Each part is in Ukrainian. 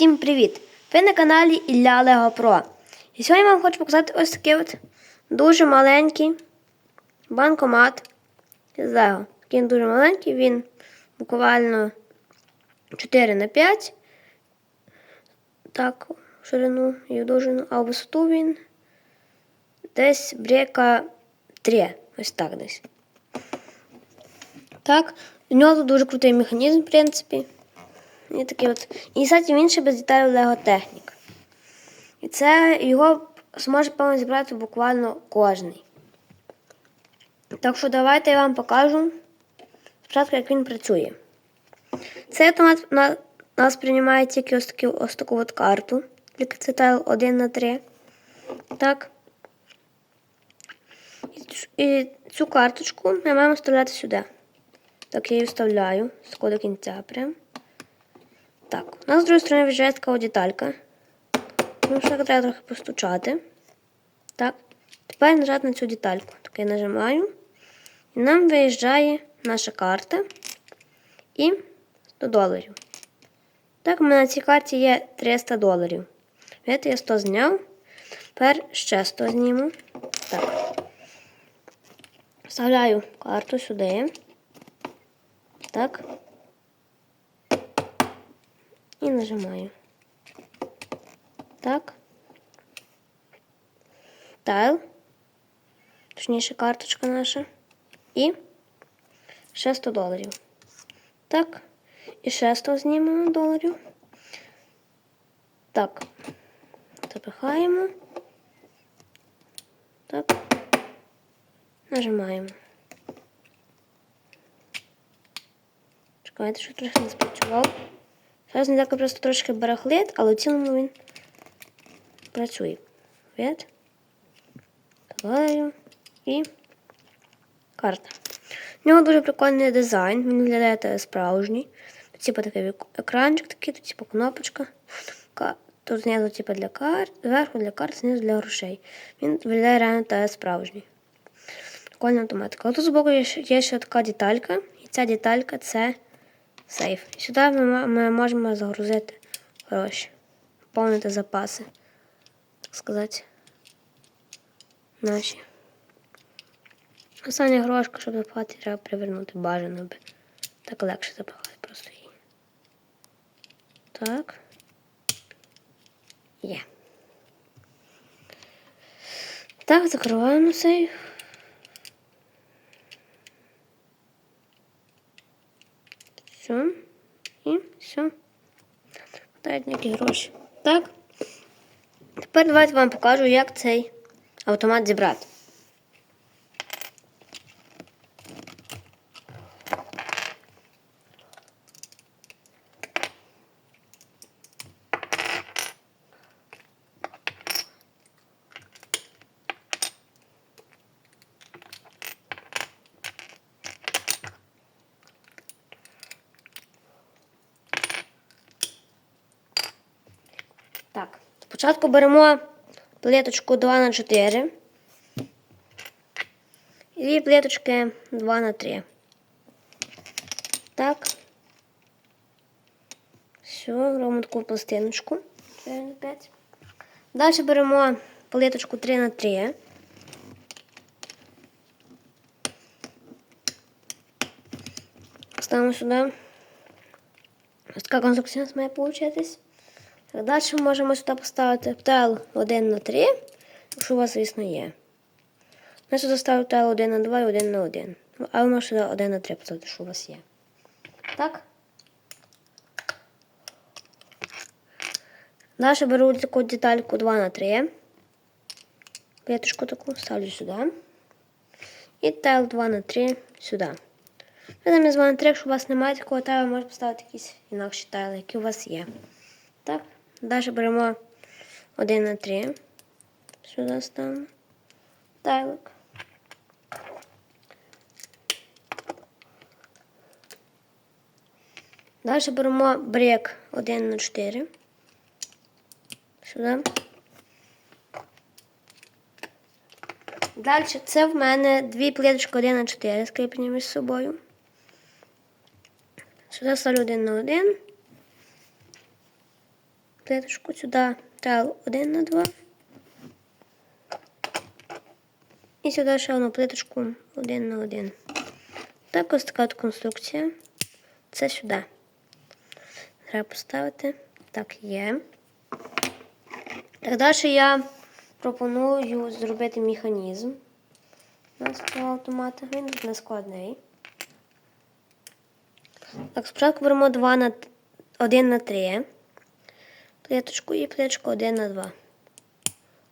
Всім привіт! Ви на каналі Ілля Лего Про. І сьогодні вам хочу показати ось такий от дуже маленький банкомат з Лего. Такий дуже маленький, він буквально 4 на 5 так, ширину і довжину, а в висоту він десь брека 3. Ось так десь. Так, у нього тут дуже крутий механізм, в принципі. І такий от. І кстати, він ще без деталей Лего Технік. І це його зможе певно зібрати буквально кожний. Так що давайте я вам покажу спочатку, як він працює. Цей автомат на, нас приймає тільки ось, таку, ось таку от карту. Тільки це тайл 1 на 3. Так. І цю карточку ми маємо вставляти сюди. Так, я її вставляю з до кінця прям. Так, у нас з другої сторони виїжджає така деталька. Ну, ще треба трохи постучати. Так. Тепер нажати на цю детальку. Так я нажимаю. І нам виїжджає наша карта і 100 доларів. Так, у мене на цій карті є 300 доларів. Видите, я 100 зняв. Тепер ще 100 зніму. Так. Вставляю карту сюди. Так. Нажимаю. Так. Тайл. Точніше, карточка наша. І ще 100 доларів. Так. І ще 100 знімемо доларів. Так. Запихаємо. Так. Нажимаємо. Чекайте, що трохи не спрацював. Зараз не так просто трошки барахлит, але в цілому він працює. Від. Вкладаю. І карта. У нього дуже прикольний дизайн. Він виглядає справжній. Тут типу такий екранчик такий, тут типу кнопочка. Тут знизу типу для карт, зверху для карт, знизу для грошей. Він виглядає реально та справжній. Прикольна автоматика. Але тут збоку є є ще така деталька. І ця деталька це сейф. Сюди ми, ми можемо загрузити гроші, поповнити запаси, так сказати, наші. Остання грошка, щоб запхати, треба привернути бажано би. Так легше запхати просто її. Так. Є. Так, закриваємо сейф. Все. І все. Дають які гроші. Так. Тепер давайте вам покажу, як цей автомат зібрати. Так, спочатку беремо плиточку 2 на 4 і дві плиточки 2 на 3. Так. Все, робимо таку пластиночку. 4 на 5. Далі беремо плиточку 3 на 3. Ставимо сюди. Ось така конструкція у нас має получитись. Так, далі ми можемо сюди поставити птел 1 на 3, якщо у вас, звісно, є. Ми сюди ставимо птел 1 на 2 і 1 на 1. А ви можете сюди 1 на 3 поставити, що у вас є. Так. Далі беру таку детальку 2 на 3. П'яточку таку ставлю сюди. І тел 2 на 3 сюди. Замість 2 на 3, якщо у вас немає такого тайла, можете поставити якісь інакші тайли, які у вас є. Так. Далі беремо 1 на 3. Сюди ставимо. Тайлик. Далі беремо брек 1 на 4. Сюди. Далі це в мене дві плиточки 1 на 4 скріплені між собою. Сюди ставлю 1 на 1. Плиточку сюди тел 1 на 2. І сюди ще одну плиточку 1 на 1. Так ось така от конструкція. Це сюди. Треба поставити. Так, є. Так далі я пропоную зробити механізм. У нас цього автомата. Він тут не складний. Так, спочатку беремо 2 на 1 на 3. Плиточку і плиточку 1 на 2.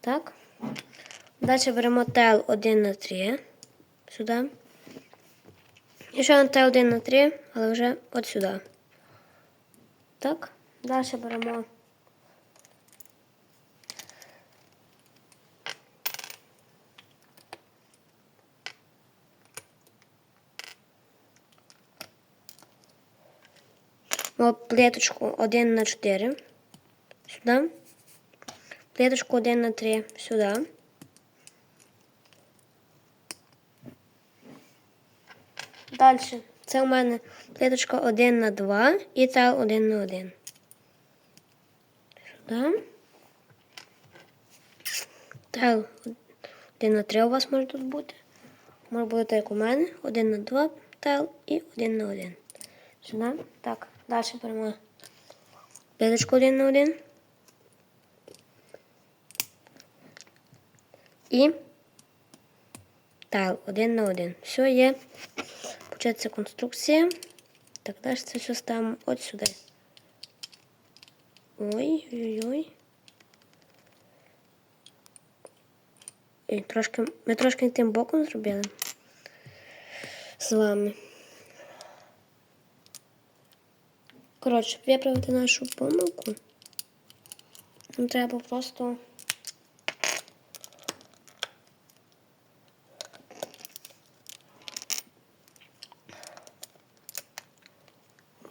Так. Далі беремо тел 1 на 3. Сюди. І ще тел 1 на 3, але вже от сюди. Так. Далі беремо. Плиточку 1 на 4. Сюди. Плиточку 1 на 3 сюди. Далі. Це у мене плиточка 1 на 2 і тел 1 на 1. Сюди. Тел 1 на 3 у вас може тут бути. Може бути як у мене. 1 на 2 тел і 1 на 1. Сюди. Так. Далі беремо плиточку 1 на 1. І тел 1 на 1. Все є. Початися конструкція. Так, далі це все ставимо от сюди. Ой-ой-ой. І трошки, ми трошки тим боком зробили з вами. Коротше, виправити нашу помилку, нам треба просто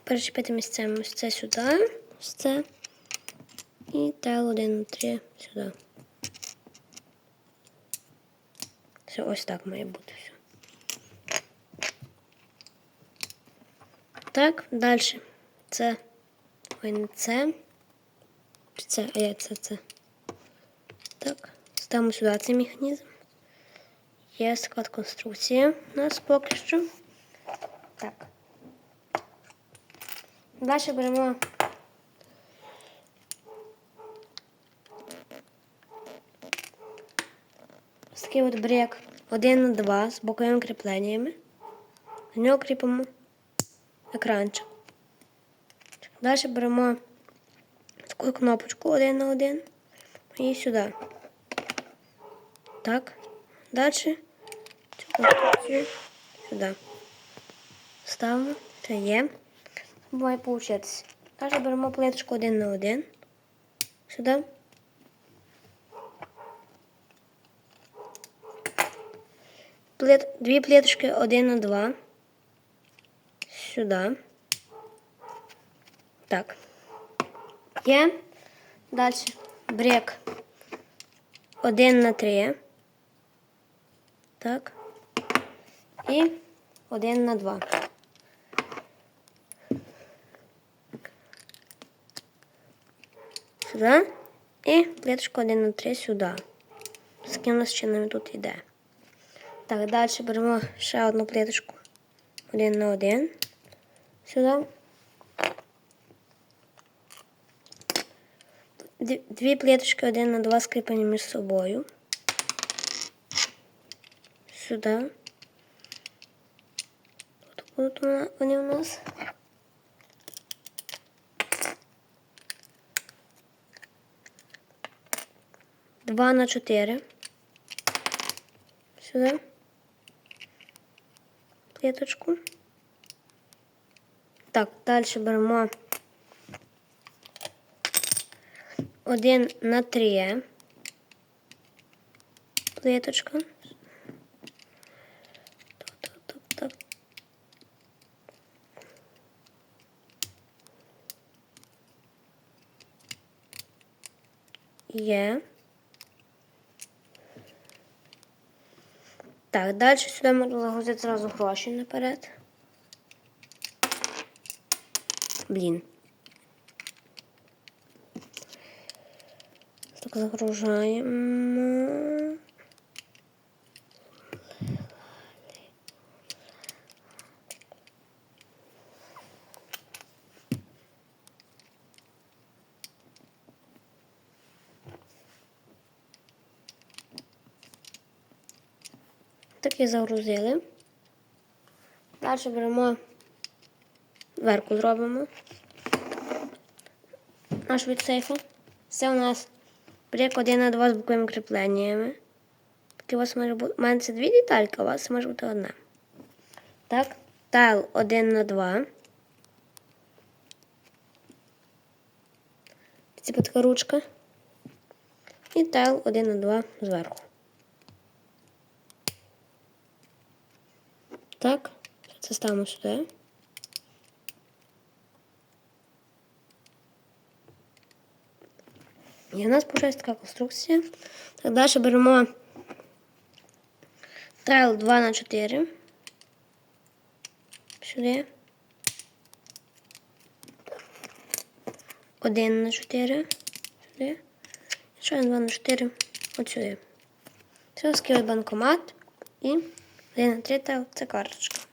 перечепити місцями ось це сюди, ось це. І тел 1 на 3 сюди. Все, ось так має бути все. Так, далі. Це. Ой, не це. Чи це, а я це, це. Так, ставимо сюди цей механізм. Є склад конструкції у нас поки що. Так. Далі беремо такий от брек 1 на 2 з боковими кріпленнями. На нього кріпимо екранчик. Далі беремо таку кнопочку 1 на 1 і сюди. Так. Далі цю конструкцію сюди. Ставимо. Це є має получитися. Далі беремо плиточку 1 на 1. Сюди. Плит, дві плиточки 1 на 2. Сюди. Так. Є. Далі брек 1 на 3. Так. І 1 на 2. Сюди. І плиточку 1 на 3 сюди. З нас нам тут йде. Так, далі беремо ще одну плиточку 1 на 1. Сюди. Дві- плиточки 1 на 2 скріплені між собою. Сюди. Тут вони у нас. Два на чотири. Сюди. Плиточку. Так, далі беремо один на три. Плиточка. Так, так, так, так. Є. Так, далі сюди можна загрузити зразу гроші наперед. Блін. Так, загружаємо. І загрузили. Далі беремо дверку зробимо. Наш від сейфу. Це у нас брик 1 на 2 з боковими кріпленнями. Такі у вас може бути. У мене це дві детальки, а у вас може бути одна. Так, тайл 1 на 2. Це така ручка. І тайл 1 на 2 зверху. Так, це ставимо сюди. І у нас виходить така конструкція. Так, далі беремо тайл 2 на 4. Сюди. 1 на 4. Сюди. Ще 2 на 4. От сюди. Це скілий банкомат. І 1 на 3 це карточка.